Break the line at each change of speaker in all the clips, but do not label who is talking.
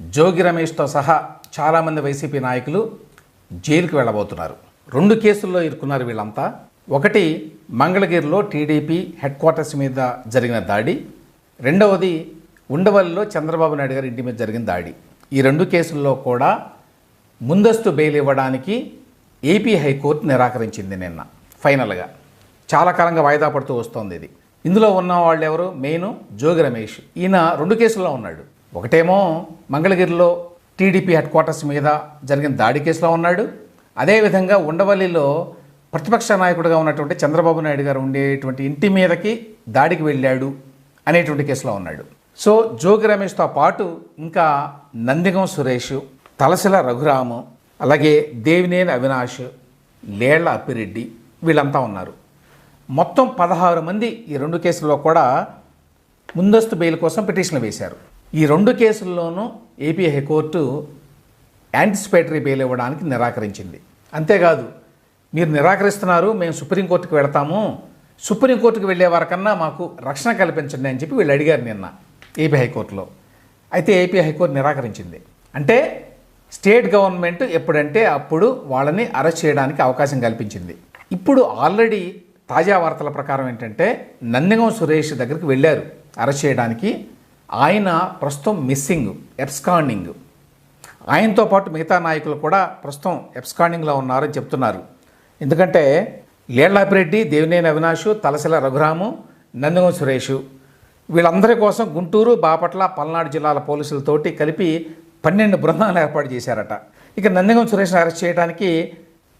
జోగి రమేష్తో సహా చాలామంది వైసీపీ నాయకులు జైలుకు వెళ్ళబోతున్నారు. రెండు కేసుల్లో ఇరుక్కున్నారు వీళ్ళంతా. ఒకటి మంగళగిరిలో టీడీపీ హెడ్ క్వార్టర్స్ మీద జరిగిన దాడి. రెండవది ఉండవల్లిలో చంద్రబాబు నాయుడు గారి ఇంటి మీద జరిగిన దాడి. ఈ రెండు కేసుల్లో కూడా ముందస్తు బెయిల్ ఇవ్వడానికి ఏపీ హైకోర్టు నిరాకరించింది నిన్న ఫైనల్గా. చాలా కాలంగా వాయిదా పడుతూ వస్తోంది ఇది. ఇందులో ఉన్న వాళ్ళు ఎవరు మెయిన్ జోగి రమేష్. ఈయన రెండు కేసుల్లో ఉన్నాడు. ఒకటేమో మంగళగిరిలో టీడీపీ హెడ్ క్వార్టర్స్ మీద జరిగిన దాడి కేసులో ఉన్నాడు. అదేవిధంగా ఉండవల్లిలో ప్రతిపక్ష నాయకుడిగా ఉన్నటువంటి చంద్రబాబు నాయుడు గారు ఉండేటువంటి ఇంటి మీదకి దాడికి వెళ్ళాడు అనేటువంటి కేసులో ఉన్నాడు. సో జోగి రమేష్తో పాటు ఇంకా నందిగం సురేష్ తలసిల రఘురాము అలాగే దేవినేని అవినాష్ లేళ్ళ అప్పిరెడ్డి వీళ్ళంతా ఉన్నారు. మొత్తం పదహారు మంది ఈ రెండు కేసుల్లో కూడా ముందస్తు బెయిల్ కోసం పిటిషన్లు వేశారు. ఈ రెండు కేసుల్లోనూ AP high court anticipatory bail ఇవ్వడానికి నిరాకరించింది. అంతేకాదు మీరు నిరాకరిస్తున్నారు మేము సుప్రీంకోర్టుకు వెళతాము సుప్రీంకోర్టుకు వెళ్ళే వరకన్నా మాకు రక్షణ కల్పించండి అని చెప్పి వీళ్ళు అడిగారు నిన్న ఏపీ హైకోర్టులో. అయితే ఏపీ హైకోర్టు నిరాకరించింది. అంటే స్టేట్ గవర్నమెంట్ ఎప్పుడంటే అప్పుడు వాళ్ళని అరెస్ట్ చేయడానికి అవకాశం కల్పించింది. ఇప్పుడు ఆల్రెడీ తాజా వార్తల ప్రకారం ఏంటంటే నందిగం సురేష్ దగ్గరికి వెళ్ళారు అరెస్ట్ చేయడానికి. ఆయన ప్రస్తుతం మిస్సింగ్ ఎబ్స్కాండింగ్ ఆయనతో పాటు మిగతా నాయకులు కూడా ప్రస్తుతం ఎబ్స్కాండింగ్లో ఉన్నారని చెప్తున్నారు. ఎందుకంటే లేళ్ళాపిరెడ్డి దేవినేని అవినాష్ తలసిల రఘురాము నందిగం సురేష్ వీళ్ళందరి కోసం గుంటూరు బాపట్ల పల్నాడు జిల్లాల పోలీసులతోటి కలిపి పన్నెండు బృందాలను ఏర్పాటు చేశారట. ఇక నందిగం సురేష్ని అరెస్ట్ చేయడానికి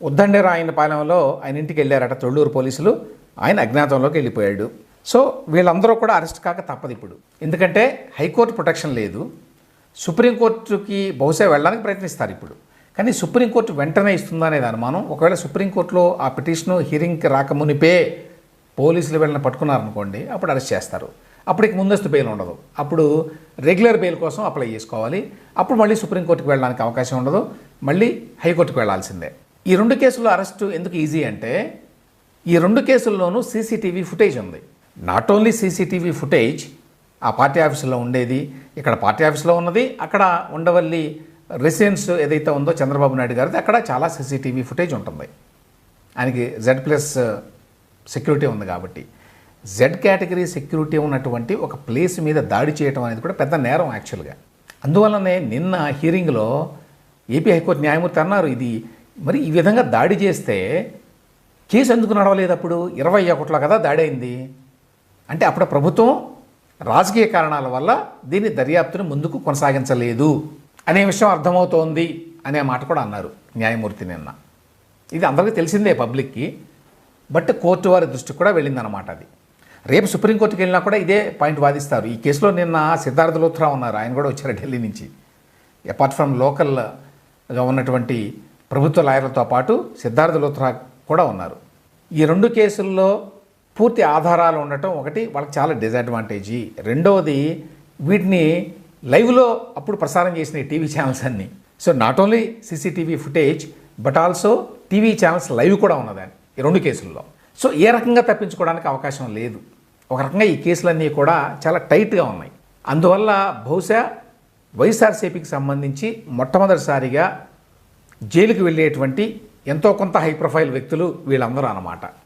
ఉద్దండేరాయన పాలెంలో ఆయన ఇంటికి వెళ్ళారట. తొళ్ళూరు పోలీసులు. ఆయన అజ్ఞాతంలోకి వెళ్ళిపోయాడు. సో వీళ్ళందరూ కూడా అరెస్ట్ కాక తప్పదు ఇప్పుడు. ఎందుకంటే హైకోర్టు ప్రొటెక్షన్ లేదు. సుప్రీంకోర్టుకి బహుశా వెళ్ళడానికి ప్రయత్నిస్తారు ఇప్పుడు. కానీ సుప్రీంకోర్టు వెంటనే ఇస్తుందా అనేది అనుమానం. ఒకవేళ సుప్రీంకోర్టులో ఆ పిటిషన్ హియరింగ్కి రాకమునిపే పోలీసులు వెళ్ళిన పట్టుకున్నారనుకోండి అప్పుడు అరెస్ట్ చేస్తారు. అప్పటికి ముందస్తు బెయిల్ ఉండదు. అప్పుడు రెగ్యులర్ బెయిల్ కోసం అప్లై చేసుకోవాలి. అప్పుడు మళ్ళీ సుప్రీంకోర్టుకి వెళ్ళడానికి అవకాశం ఉండదు. మళ్ళీ హైకోర్టుకు వెళ్ళాల్సిందే. ఈ రెండు కేసుల్లో అరెస్టు ఎందుకు ఈజీ అంటే ఈ రెండు కేసుల్లోనూ సీసీటీవీ ఫుటేజ్ ఉంది. నాట్ ఓన్లీ సీసీటీవీ ఫుటేజ్ ఆ పార్టీ ఆఫీసులో ఉండేది ఇక్కడ పార్టీ ఆఫీసులో ఉన్నది అక్కడ ఉండవల్లి రెసిడెన్స్ ఏదైతే ఉందో చంద్రబాబు నాయుడు గారిది అక్కడ చాలా సీసీటీవీ ఫుటేజ్ ఉంటుంది. ఆయనకి జెడ్ ప్లస్ సెక్యూరిటీ ఉంది కాబట్టి. జెడ్ కేటగిరీ సెక్యూరిటీ ఉన్నటువంటి ఒక ప్లేస్ మీద దాడి చేయడం అనేది కూడా పెద్ద నేరం యాక్చువల్గా అందువల్లనే నిన్న హీరింగ్లో ఏపీ హైకోర్టు న్యాయమూర్తి అన్నారు ఇది మరి ఈ విధంగా దాడి చేస్తే కేసు ఎందుకు నడవలేదు అప్పుడు? ఇరవై ఒకటిలో కదా దాడి అయింది. అంటే అప్పుడు ప్రభుత్వం రాజకీయ కారణాల వల్ల దీని దర్యాప్తును ముందుకు కొనసాగించలేదు అనే విషయం అర్థమవుతోంది అనే మాట కూడా అన్నారు న్యాయమూర్తి నిన్న. ఇది అందరికీ తెలిసిందే పబ్లిక్కి బట్ కోర్టు వారి దృష్టికి కూడా వెళ్ళిందన్నమాట అది. రేపు సుప్రీంకోర్టుకి వెళ్ళినా కూడా ఇదే పాయింట్ వాదిస్తారు. ఈ కేసులో నిన్న సిద్ధార్థ లోత్రా ఉన్నారు. ఆయన కూడా వచ్చారు ఢిల్లీ నుంచి. అపార్ట్ ఫ్రమ్ లోకల్గా ఉన్నటువంటి ప్రభుత్వ లాయర్లతో పాటు సిద్ధార్థ లోత్రా కూడా ఉన్నారు. ఈ రెండు కేసుల్లో పూర్తి ఆధారాలు ఉండటం ఒకటి వాళ్ళకి చాలా డిసడ్వాంటేజీ రెండవది వీటిని లైవ్లో అప్పుడు ప్రసారం చేసిన ఈ టీవీ ఛానల్స్ అన్నీ. So not only CCTV footage but also TV channels live కూడా ఉన్నదాన్ని ఈ రెండు కేసుల్లో. సో ఏ రకంగా తప్పించుకోవడానికి అవకాశం లేదు. ఒక రకంగా ఈ కేసులన్నీ కూడా చాలా టైట్గా ఉన్నాయి. అందువల్ల బహుశా వైఎస్ఆర్సీపీకి సంబంధించి మొట్టమొదటిసారిగా జైలుకి వెళ్ళేటువంటి ఎంతో కొంత హై ప్రొఫైల్ వ్యక్తులు వీళ్ళందరూ అన్నమాట.